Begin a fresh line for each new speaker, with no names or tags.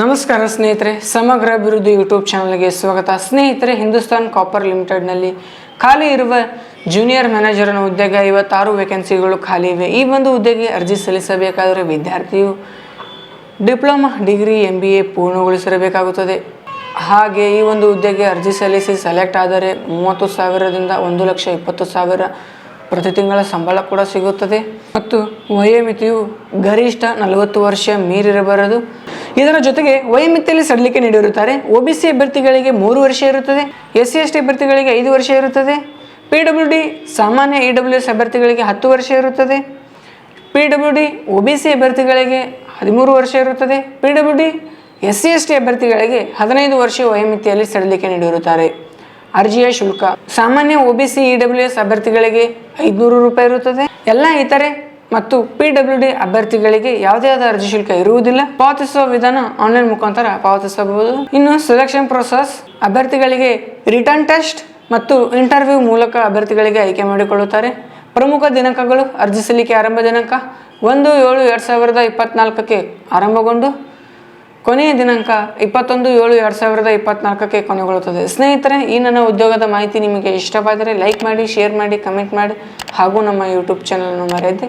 ನಮಸ್ಕಾರ ಸ್ನೇಹಿತರೆ, ಸಮಗ್ರ ಅಭಿವೃದ್ಧಿ ಯೂಟ್ಯೂಬ್ ಚಾನಲ್ಗೆ ಸ್ವಾಗತ. ಸ್ನೇಹಿತರೆ, ಹಿಂದೂಸ್ತಾನ್ ಕಾಪರ್ ಲಿಮಿಟೆಡ್ನಲ್ಲಿ ಖಾಲಿ ಇರುವ ಜೂನಿಯರ್ ಮ್ಯಾನೇಜರ್ನ ಹುದ್ದೆಗೆ ಐವತ್ತಾರು ವೇಕೆನ್ಸಿಗಳು ಖಾಲಿ ಇವೆ. ಈ ಒಂದು ಹುದ್ದೆಗೆ ಅರ್ಜಿ ಸಲ್ಲಿಸಬೇಕಾದರೆ ವಿದ್ಯಾರ್ಥಿಯು diploma degree M B A ಪೂರ್ಣಗೊಳಿಸಿರಬೇಕಾಗುತ್ತದೆ. ಹಾಗೆ ಈ ಒಂದು ಹುದ್ದೆಗೆ ಅರ್ಜಿ ಸಲ್ಲಿಸಿ ಸೆಲೆಕ್ಟ್ ಆದರೆ ಮೂವತ್ತು ಸಾವಿರದಿಂದ ಒಂದು ಲಕ್ಷ ಇಪ್ಪತ್ತು ಸಾವಿರ ಪ್ರತಿ ತಿಂಗಳ ಸಂಬಳ ಕೂಡ ಸಿಗುತ್ತದೆ. ಮತ್ತು ವಯೋಮಿತಿಯು ಗರಿಷ್ಠ ನಲವತ್ತು ವರ್ಷ ಮೀರಿರಬಾರದು. ಇದರ ಜೊತೆಗೆ ವೈಮಿತಿಯಲ್ಲಿ ಸಡಲಿಕೆ ನೀಡಿರುತ್ತಾರೆ. ಒ ಬಿ ಸಿ ಅಭ್ಯರ್ಥಿಗಳಿಗೆ ಮೂರು ವರ್ಷ ಇರುತ್ತದೆ. ಎಸ್ ಸಿ ಎಸ್ ಟಿ ಅಭ್ಯರ್ಥಿಗಳಿಗೆ ಐದು ವರ್ಷ ಇರುತ್ತದೆ. ಪಿ ಡಬ್ಲ್ಯೂ ಡಿ ಸಾಮಾನ್ಯ ಇ ಡಬ್ಲ್ಯೂ ಎಸ್ ಅಭ್ಯರ್ಥಿಗಳಿಗೆ ಹತ್ತು ವರ್ಷ ಇರುತ್ತದೆ. P W D O B C ಅಭ್ಯರ್ಥಿಗಳಿಗೆ ಹದಿಮೂರು ವರ್ಷ ಇರುತ್ತದೆ. P W D S C S T ಅಭ್ಯರ್ಥಿಗಳಿಗೆ ಹದಿನೈದು ವರ್ಷ ವಯೋಮಿತಿಯಲ್ಲಿ ಸಡಲಿಕೆ ನೀಡಿರುತ್ತಾರೆ. ಅರ್ಜಿಯ ಶುಲ್ಕ. ಸಾಮಾನ್ಯ O B C E W S ಅಭ್ಯರ್ಥಿಗಳಿಗೆ ಐದುನೂರು ರೂಪಾಯಿ ಇರುತ್ತದೆ. ಎಲ್ಲ ಇತರೆ ಮತ್ತು ಪಿ ಡಬ್ಲ್ಯೂ ಡಿ ಅಭ್ಯರ್ಥಿಗಳಿಗೆ ಯಾವುದೇ ಆದ ಅರ್ಜಿ ಶುಲ್ಕ ಇರುವುದಿಲ್ಲ. ಪಾವತಿಸುವ ವಿಧಾನ ಆನ್ಲೈನ್ ಮುಖಾಂತರ ಪಾವತಿಸಬಹುದು. ಇನ್ನು ಸೆಲೆಕ್ಷನ್ ಪ್ರೊಸೆಸ್ ಅಭ್ಯರ್ಥಿಗಳಿಗೆ ರಿಟರ್ನ್ ಟೆಸ್ಟ್ ಮತ್ತು ಇಂಟರ್ವ್ಯೂ ಮೂಲಕ ಅಭ್ಯರ್ಥಿಗಳಿಗೆ ಆಯ್ಕೆ ಮಾಡಿಕೊಳ್ಳುತ್ತಾರೆ. ಪ್ರಮುಖ ದಿನಾಂಕಗಳು, ಅರ್ಜಿ ಸಲ್ಲಿಕೆ ಆರಂಭ ದಿನಾಂಕ ಒಂದು ಏಳು ಎರಡು ಸಾವಿರದ ಇಪ್ಪತ್ನಾಲ್ಕಕ್ಕೆ ಆರಂಭಗೊಂಡು ಕೊನೆಯ ದಿನಾಂಕ ಇಪ್ಪತ್ತೊಂದು ಏಳು ಎರಡು ಸಾವಿರದ ಇಪ್ಪತ್ನಾಲ್ಕಕ್ಕೆ ಕೊನೆಗೊಳ್ಳುತ್ತದೆ. ಸ್ನೇಹಿತರೆ, ಈ ನನ್ನ ಉದ್ಯೋಗದ ಮಾಹಿತಿ ನಿಮಗೆ ಇಷ್ಟವಾದರೆ ಲೈಕ್ ಮಾಡಿ ಶೇರ್ ಮಾಡಿ ಕಮೆಂಟ್ ಮಾಡಿ ಹಾಗೂ ನಮ್ಮ ಯೂಟ್ಯೂಬ್ ಚಾನಲನ್ನು ಮರೆಯದೆ